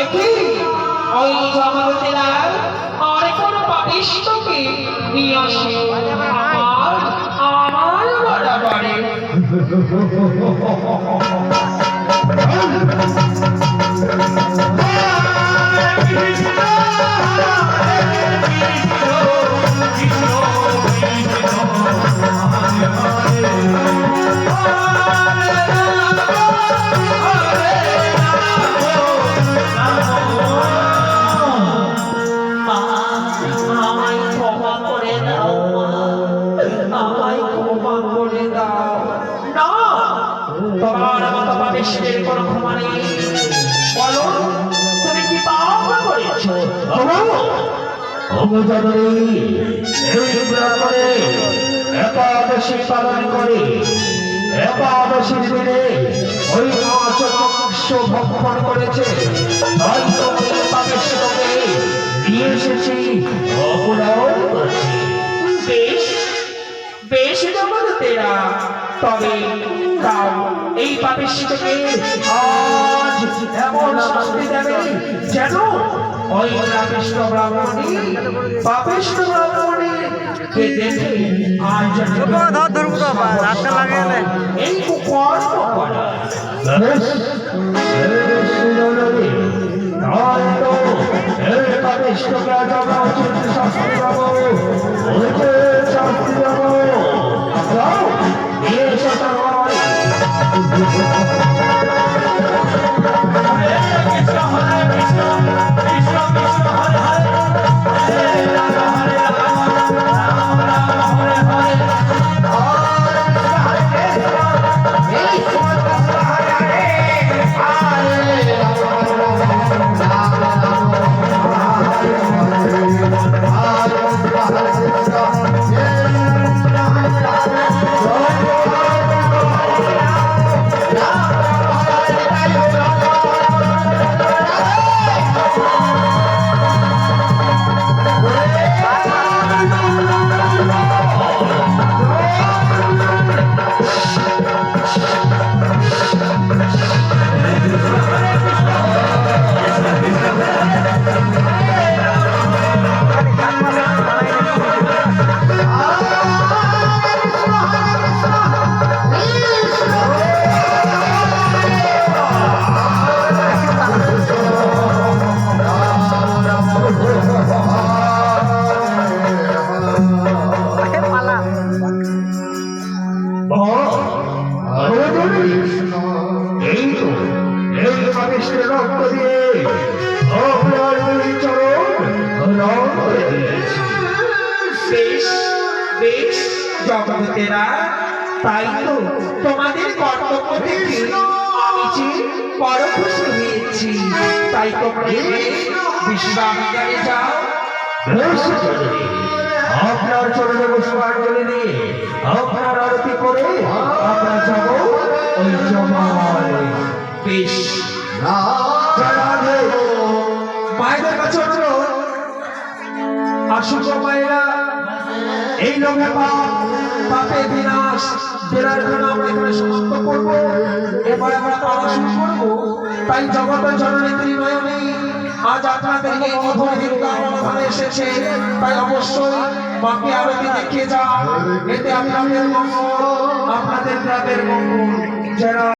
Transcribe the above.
দেখলি ওই জগতে আর কোন পাপিষ্টকে নিয়ে আসে। আমার আমার বরাবরে। তোমার মতো পাপিষ্টের কোনো ক্ষমা নেই। বলো তুমি কি পাপ করেছ? একাদশী পালন করে একাদশীর দিনে ওই মাছ মাংস ভক্ষণ করেছে। তাই তো ওই পাপিষ্ঠকে নিয়ে এসেছি। অপরাধ বেশ বেশ তবে এই আজ এমন শাস্তি দেবে যেন ওই পাপিষ্ঠ ব্রাহ্মণী পাপিষ্ঠ ব্রাহ্মণী কে দেখে আজ এই কুকর্ম করা উচিত শাস্তি। পাপিষ্ঠের রক্ত দিয়ে। দুই চরণ। রং করে দিয়েছি জগতেরা তাই তো তোমাদের কর্তব্য থেকে আমি যে বড় খুশি হয়েছি, তাই তোমরা বিশ্রামগারে যাও। আপনার চরণে পুষ্পাঞ্জলি দিয়ে আপনার আরতি করে আমরা যাব ওই জমায়। বেশ। এই তাই জগত জননী ত্রিনয়নী আজ আপনাদেরকে মধুর হিন্দা এসেছে তাই অবশ্যই মাকে আরতি দেখে যান এতে আপনাদের মঙ্গল আপনাদের গ্রামের মঙ্গল। যারা